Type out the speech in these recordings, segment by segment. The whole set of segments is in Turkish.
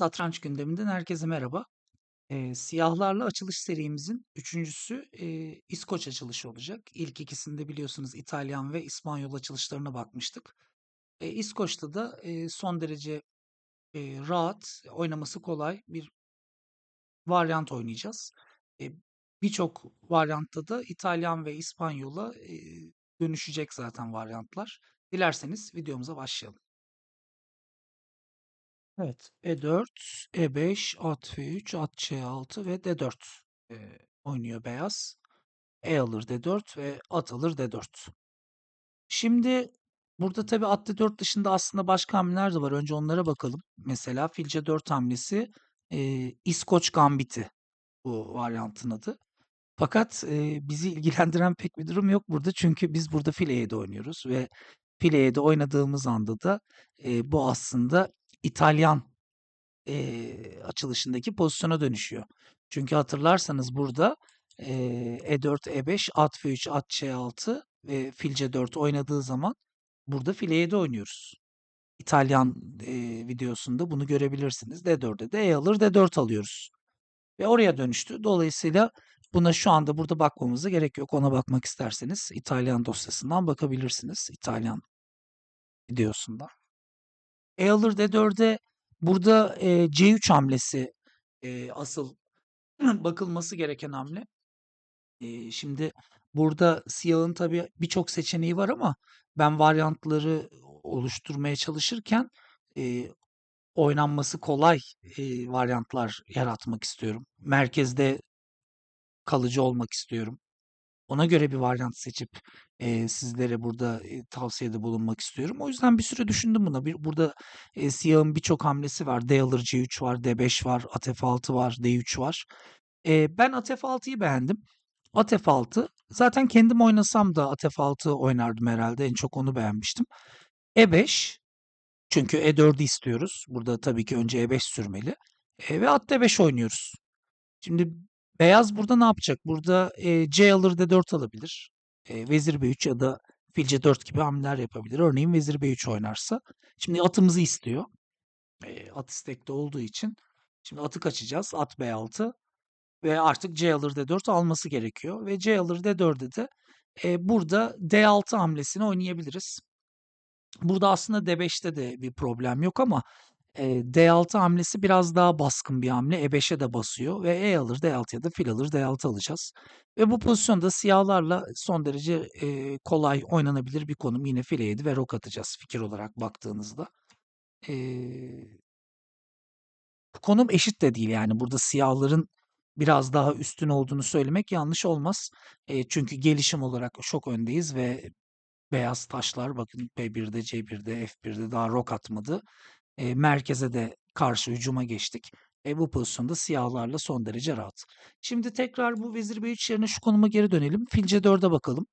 Satranç gündeminden herkese merhaba. Eee, siyahlarla açılış serimizin üçüncüsü eee, İskoç açılışı olacak. İlk ikisinde biliyorsunuz İtalyan ve İspanyol açılışlarına bakmıştık. E, İskoç'ta da eee, son derece eee, rahat, oynaması kolay bir varyant oynayacağız. E, Birçok varyantta da İtalyan ve İspanyol'a eee, dönüşecek zaten varyantlar. Dilerseniz videomuza başlayalım. Evet. E4, E5, at F3, at C6 ve D4 eee, oynuyor beyaz. E alır D4 ve at alır D4. Şimdi burada tabii at D4 dışında aslında başka hamleler de var. Önce onlara bakalım. Mesela fil C4 hamlesi eee İskoç Gambiti bu varyantın adı. Fakat eee, bizi ilgilendiren pek bir durum yok burada. Çünkü biz burada fil E7 oynuyoruz ve fil E7 oynadığımız anda da eee, bu aslında İtalyan eee, açılışındaki pozisyona dönüşüyor. Çünkü hatırlarsanız burada eee, E4, E5, at F3, at C6 ve fil C4 oynadığı zaman burada fil E7 oynuyoruz. İtalyan eee, videosunda bunu görebilirsiniz. D4'e de E alır, D4 alıyoruz. Ve oraya dönüştü. Dolayısıyla buna şu anda burada bakmamıza gerek yok. Ona bakmak isterseniz İtalyan dosyasından bakabilirsiniz. İtalyan videosunda. E alır D4'e burada eee, C3 hamlesi eee, asıl bakılması gereken hamle. Eee, şimdi burada siyahın tabii birçok seçeneği var ama ben varyantları oluşturmaya çalışırken eee, oynanması kolay eee, varyantlar yaratmak istiyorum. Merkezde kalıcı olmak istiyorum. Ona göre bir varyant seçip eee, sizlere burada eee, tavsiyede bulunmak istiyorum. O yüzden bir süre düşündüm buna. Bir, burada eee, siyahın birçok hamlesi var. D alır C3 var, D5 var, at F6 var, D3 var. Eee, ben at F6'yı beğendim. At F6 zaten kendim oynasam da at F6 oynardım herhalde. En çok onu beğenmiştim. E5 çünkü E4'ü istiyoruz. Burada tabii ki önce E5 sürmeli. E, ve at D5 oynuyoruz. Şimdi beyaz burada ne yapacak? Burada e, C alır D4 alabilir. E, vezir B3 ya da fil C4 gibi hamleler yapabilir. Örneğin vezir B3 oynarsa. Şimdi atımızı istiyor. E, at istekte olduğu için. Şimdi atı kaçacağız. At B6 ve artık C alır D4 alması gerekiyor. Ve C alır D4'de de e, burada D6 hamlesini oynayabiliriz. Burada aslında D5'te de bir problem yok ama e, D6 hamlesi biraz daha baskın bir hamle. E5'e de basıyor ve E alır D6 ya da fil alır D6 alacağız. Ve bu pozisyonda siyahlarla son derece kolay oynanabilir bir konum. Yine fil E7 ve rok atacağız fikir olarak baktığınızda. E, konum eşit de değil yani burada siyahların biraz daha üstün olduğunu söylemek yanlış olmaz. Çünkü gelişim olarak çok öndeyiz ve beyaz taşlar bakın B1'de, C1'de, F1'de daha rok atmadı. E, merkeze de karşı hücuma geçtik. E, bu pozisyonda siyahlarla son derece rahat. Şimdi tekrar bu vezir B3 yerine şu konuma geri dönelim. Fil C4'e bakalım.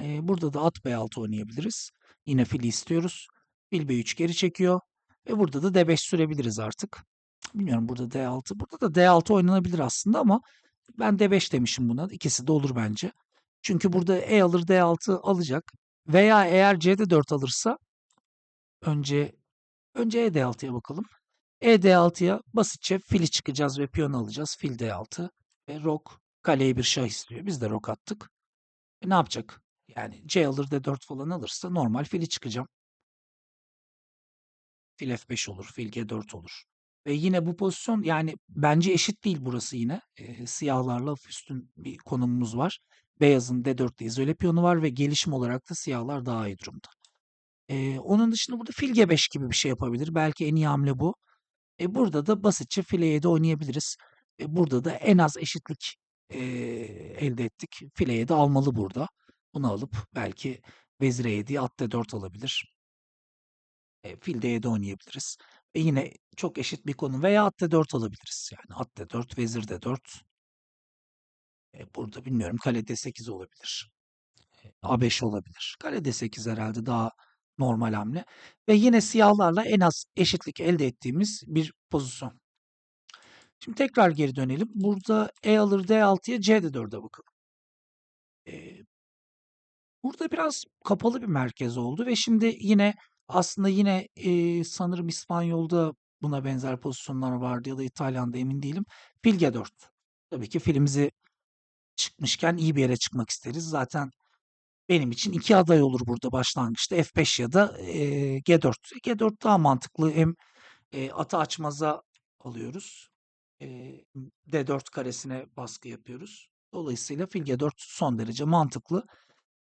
E, burada da at B6 oynayabiliriz. Yine fili istiyoruz. Fil B3 geri çekiyor. Ve burada da D5 sürebiliriz artık. Bilmiyorum burada D6. Burada da D6 oynanabilir aslında ama ben D5 demişim buna. İkisi de olur bence. Çünkü burada E alır D6 alacak. Veya eğer C'de 4 alırsa önce önce E D6'ya bakalım. E D6'ya basitçe fili çıkacağız ve piyonu alacağız. Fil D6 ve rok kaleye bir şah istiyor. Biz de rok attık. E ne yapacak? Yani C alır D4 falan alırsa normal fili çıkacağım. Fil F5 olur, fil G4 olur. Ve yine bu pozisyon yani bence eşit değil burası yine. E, siyahlarla üstün bir konumumuz var. Beyazın D4'te izole piyonu var ve gelişim olarak da siyahlar daha iyi durumda. E, onun dışında burada fil G5 gibi bir şey yapabilir. Belki en iyi hamle bu. E, burada da basitçe fil E7 oynayabiliriz. E, burada da en az eşitlik e, elde ettik. Fil E7 almalı burada. Bunu alıp belki vezir E7'yi at D4 alabilir. E, fil D7 oynayabiliriz. E yine çok eşit bir konu veya at D4 alabiliriz. Yani at D4, vezir D4. E, burada bilmiyorum kale D8 olabilir. E, A5 olabilir. Kale D8 herhalde daha normal hamle. Ve yine siyahlarla en az eşitlik elde ettiğimiz bir pozisyon. Şimdi tekrar geri dönelim. Burada E alır D6'ya C D4'e bakalım. E, burada biraz kapalı bir merkez oldu ve şimdi yine aslında yine e, sanırım İspanyol'da buna benzer pozisyonlar vardı ya da İtalyan'da emin değilim. Fil G4. Tabii ki filimizi çıkmışken iyi bir yere çıkmak isteriz. Zaten benim için iki aday olur burada başlangıçta F5 ya da e, G4. G4 daha mantıklı hem e, atı açmaza alıyoruz. E, D4 karesine baskı yapıyoruz. Dolayısıyla fil G4 son derece mantıklı.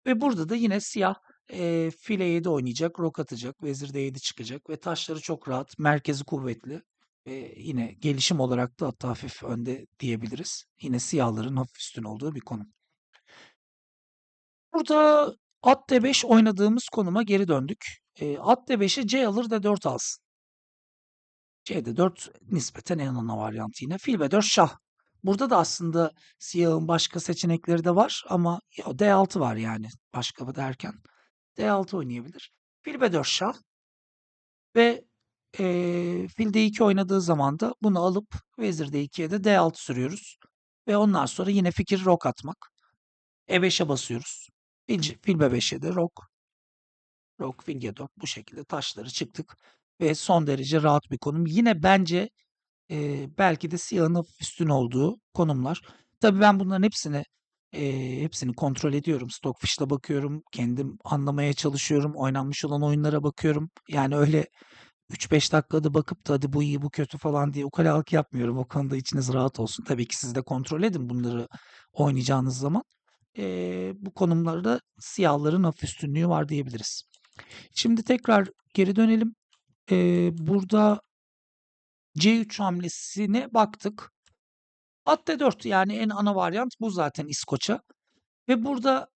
Ve burada da yine siyah e, file 7 oynayacak, rok atacak, vezir D7 çıkacak ve taşları çok rahat, merkezi kuvvetli. Ve yine gelişim olarak da hatta hafif önde diyebiliriz. Yine siyahların hafif üstün olduğu bir konum. Burada at D5 oynadığımız konuma geri döndük. E, at D5'e C alır D4 alsın. C'de 4 nispeten en ana varyantı yine. Fil B4 şah. Burada da aslında siyahın başka seçenekleri de var ama ya D6 var yani başka derken. D6 oynayabilir. Fil B4 şah ve e, fil D2 oynadığı zaman da bunu alıp vezir D2'ye de D6 sürüyoruz. Ve ondan sonra yine fikir rok atmak. E5'e basıyoruz. Fil, fil B5'e de rok. Rok, fil G4 bu şekilde taşları çıktık. Ve son derece rahat bir konum. Yine bence e, belki de siyahın üstün olduğu konumlar. Tabii ben bunların hepsini e, hepsini kontrol ediyorum. Stockfish'te bakıyorum. Kendim anlamaya çalışıyorum. Oynanmış olan oyunlara bakıyorum. Yani öyle 3-5 dakikada bakıp da hadi bu iyi bu kötü falan diye ukalalık yapmıyorum. O konuda içiniz rahat olsun. Tabii ki siz de kontrol edin bunları oynayacağınız zaman. E, bu konumlarda siyahların hafif üstünlüğü var diyebiliriz. Şimdi tekrar geri dönelim. E, burada C3 hamlesine baktık. At D4 yani en ana varyant bu zaten İskoç'a. Ve burada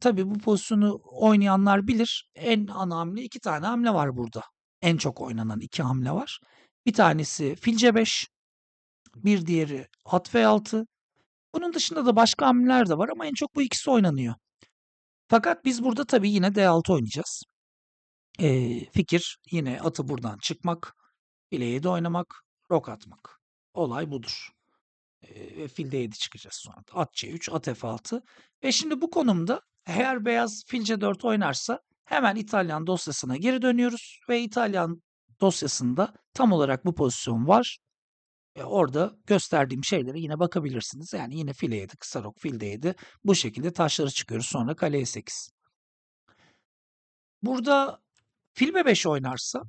tabii bu pozisyonu oynayanlar bilir. En ana hamle iki tane hamle var burada. En çok oynanan iki hamle var. Bir tanesi fil C5, bir diğeri at F6. Bunun dışında da başka hamleler de var ama en çok bu ikisi oynanıyor. Fakat biz burada tabii yine D6 oynayacağız. Ee, fikir yine atı buradan çıkmak, file 7 oynamak, rok atmak. Olay budur. Ee, ve fil D7 çıkacağız sonra. At C3, at F6. Ve şimdi bu konumda eğer beyaz fil C4 oynarsa hemen İtalyan dosyasına geri dönüyoruz. Ve İtalyan dosyasında tam olarak bu pozisyon var. E orada gösterdiğim şeylere yine bakabilirsiniz. Yani yine file 7, kısa rok, fil D7 bu şekilde taşları çıkıyoruz. Sonra kale E8. Burada fil B5 oynarsa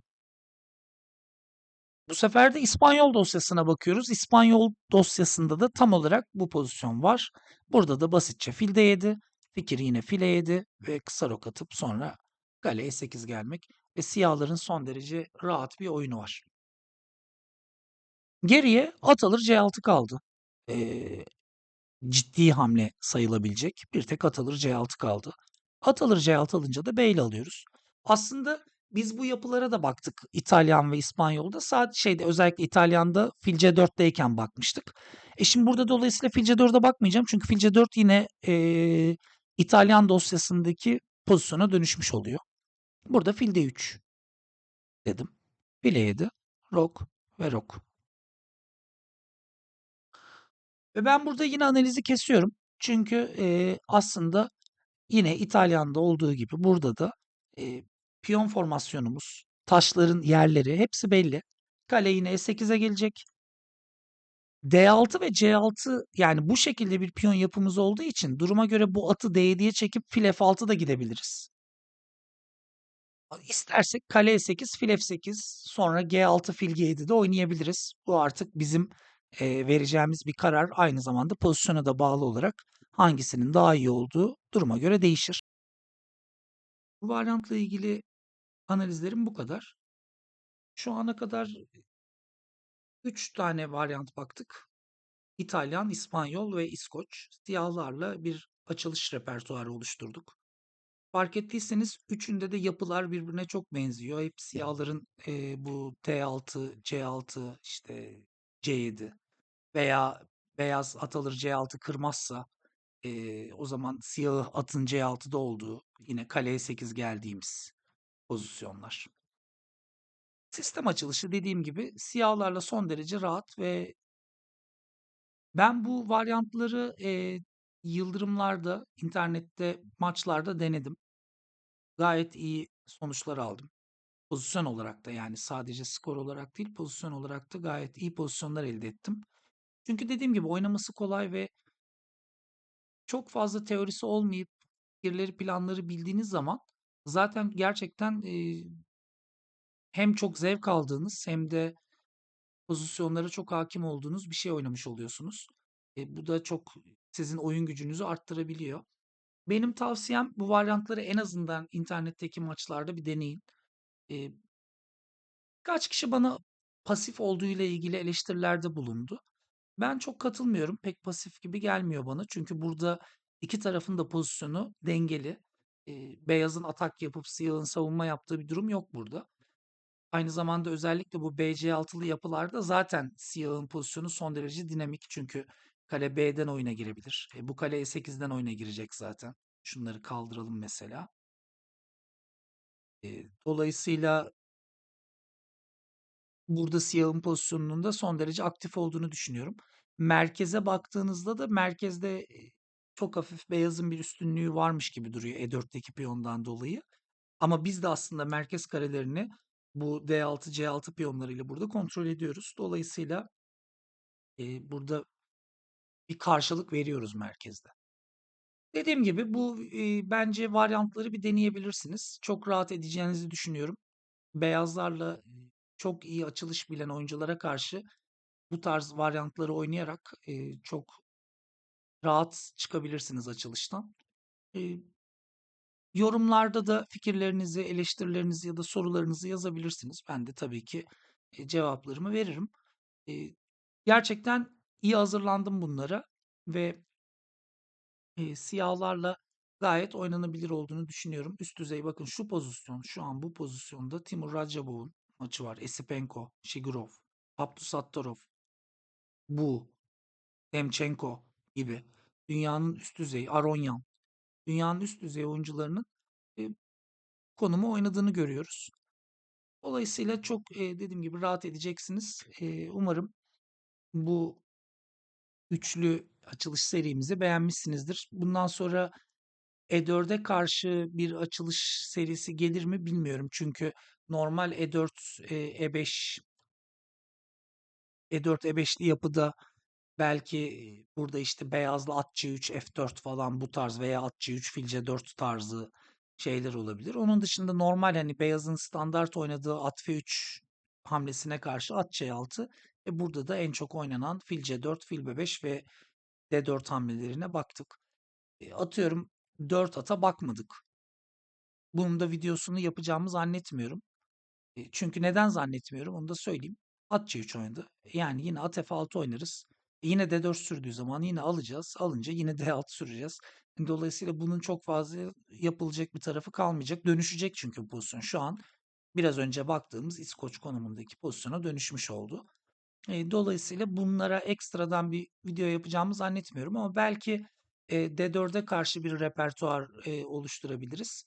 bu sefer de İspanyol dosyasına bakıyoruz. İspanyol dosyasında da tam olarak bu pozisyon var. Burada da basitçe fil D7, fikir yine file 7 ve kısa rok atıp sonra kale E8 gelmek ve siyahların son derece rahat bir oyunu var. Geriye at alır C6 kaldı. Ee, ciddi hamle sayılabilecek. Bir tek at alır C6 kaldı. At alır C6 alınca da B ile alıyoruz. Aslında biz bu yapılara da baktık İtalyan ve İspanyol'da. Sadece şeyde özellikle İtalyan'da fil C4'teyken bakmıştık. E şimdi burada dolayısıyla fil C4'e bakmayacağım. Çünkü fil C4 yine e, İtalyan dosyasındaki pozisyona dönüşmüş oluyor. Burada fil D3 dedim. Fil E7, rok ve rok. Ve ben burada yine analizi kesiyorum. Çünkü e, aslında yine İtalyan'da olduğu gibi burada da e, piyon formasyonumuz, taşların yerleri hepsi belli. Kale yine E8'e gelecek. D6 ve C6 yani bu şekilde bir piyon yapımız olduğu için duruma göre bu atı D7'ye çekip fil F6 da gidebiliriz. İstersek kale E8, fil F8 sonra G6 fil G7 de oynayabiliriz. Bu artık bizim e, vereceğimiz bir karar aynı zamanda pozisyona da bağlı olarak hangisinin daha iyi olduğu duruma göre değişir. Bu varyantla ilgili analizlerim bu kadar. Şu ana kadar 3 tane varyant baktık. İtalyan, İspanyol ve İskoç. Siyahlarla bir açılış repertuarı oluşturduk. Fark ettiyseniz üçünde de yapılar birbirine çok benziyor. Hep siyahların e, bu T6, C6, işte C7 veya beyaz at alır C6 kırmazsa e, o zaman siyahı atın C6'da olduğu yine kaleye 8 geldiğimiz pozisyonlar. Sistem açılışı dediğim gibi siyahlarla son derece rahat ve ben bu varyantları e, yıldırımlarda, internette, maçlarda denedim. Gayet iyi sonuçlar aldım. Pozisyon olarak da yani sadece skor olarak değil, pozisyon olarak da gayet iyi pozisyonlar elde ettim. Çünkü dediğim gibi oynaması kolay ve çok fazla teorisi olmayıp fikirleri, planları bildiğiniz zaman zaten gerçekten, eee hem çok zevk aldığınız hem de pozisyonlara çok hakim olduğunuz bir şey oynamış oluyorsunuz. E, bu da çok sizin oyun gücünüzü arttırabiliyor. Benim tavsiyem bu varyantları en azından internetteki maçlarda bir deneyin. Eee Birkaç kişi bana pasif olduğuyla ilgili eleştirilerde bulundu. Ben çok katılmıyorum. Pek pasif gibi gelmiyor bana. Çünkü burada iki tarafın da pozisyonu dengeli. Eee, beyazın atak yapıp siyahın savunma yaptığı bir durum yok burada. Aynı zamanda özellikle bu BC6'lı yapılarda zaten siyahın pozisyonu son derece dinamik. Çünkü kale B'den oyuna girebilir. E, bu kale E8'den oyuna girecek zaten. Şunları kaldıralım mesela. Dolayısıyla burada siyahın pozisyonunun da son derece aktif olduğunu düşünüyorum. Merkeze baktığınızda da merkezde, çok hafif beyazın bir üstünlüğü varmış gibi duruyor E4'teki piyondan dolayı. Ama biz de aslında merkez karelerini bu D6, C6 piyonlarıyla burada kontrol ediyoruz. Dolayısıyla eee, burada bir karşılık veriyoruz merkezde. Dediğim gibi bu, eee, bence varyantları bir deneyebilirsiniz. Çok rahat edeceğinizi düşünüyorum. Beyazlarla çok iyi açılış bilen oyunculara karşı bu tarz varyantları oynayarak, eee, çok rahat çıkabilirsiniz açılıştan. Eee yorumlarda da fikirlerinizi, eleştirilerinizi ya da sorularınızı yazabilirsiniz. Ben de tabii ki, eee, cevaplarımı veririm. Eee, gerçekten iyi hazırlandım bunlara ve eee, siyahlarla gayet oynanabilir olduğunu düşünüyorum. Üst düzey bakın şu pozisyon, şu an bu pozisyonda Timur Radjabov'un maçı var. Esipenko, Shigurov, Abdusattorov, Bu, Demchenko gibi dünyanın üst düzey, Aronyan, dünyanın üst düzey oyuncularının eee, konumu oynadığını görüyoruz. Dolayısıyla çok, eee, dediğim gibi rahat edeceksiniz. Eee, umarım bu üçlü açılış serimizi beğenmişsinizdir. Bundan sonra E4'e karşı bir açılış serisi gelir mi bilmiyorum. Çünkü normal E4, eee, E5 E4, E5'li yapıda belki, eee, burada, işte, beyazlı at C3, F4 falan bu tarz veya at C3, fil C4 tarzı şeyler olabilir. Onun dışında normal, hani, beyazın standart oynadığı at F3 hamlesine karşı at C6. E, burada da en çok oynanan fil C4, fil B5 ve D4 hamlelerine baktık. Eee, atıyorum 4 ata bakmadık. Bunun da videosunu yapacağımı zannetmiyorum. Eee, çünkü neden zannetmiyorum onu da söyleyeyim. At C3 oynadı. Yani yine at F6 oynarız. E, yine D4 sürdüğü zaman yine alacağız. Alınca yine D6 süreceğiz. Dolayısıyla bunun çok fazla yapılacak bir tarafı kalmayacak. Dönüşecek çünkü pozisyon. Şu an biraz önce baktığımız İskoç konumundaki pozisyona dönüşmüş oldu. Eee, dolayısıyla bunlara ekstradan bir video yapacağımı zannetmiyorum ama belki, eee, D4'e karşı bir repertuar, eee, oluşturabiliriz.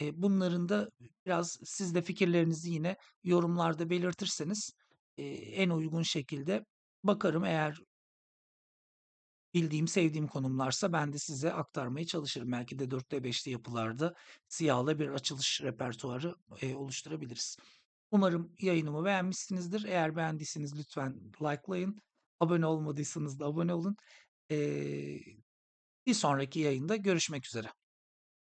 Eee, bunların da biraz siz de fikirlerinizi yine yorumlarda belirtirseniz, eee, en uygun şekilde bakarım. Eğer bildiğim, sevdiğim konumlarsa ben de size aktarmaya çalışırım. Belki de 4'te 5'li yapılarda siyahla bir açılış repertuarı, eee, oluşturabiliriz. Umarım yayınımı beğenmişsinizdir. Eğer beğendiyseniz lütfen like'layın. Abone olmadıysanız da abone olun. Eee, bir sonraki yayında görüşmek üzere.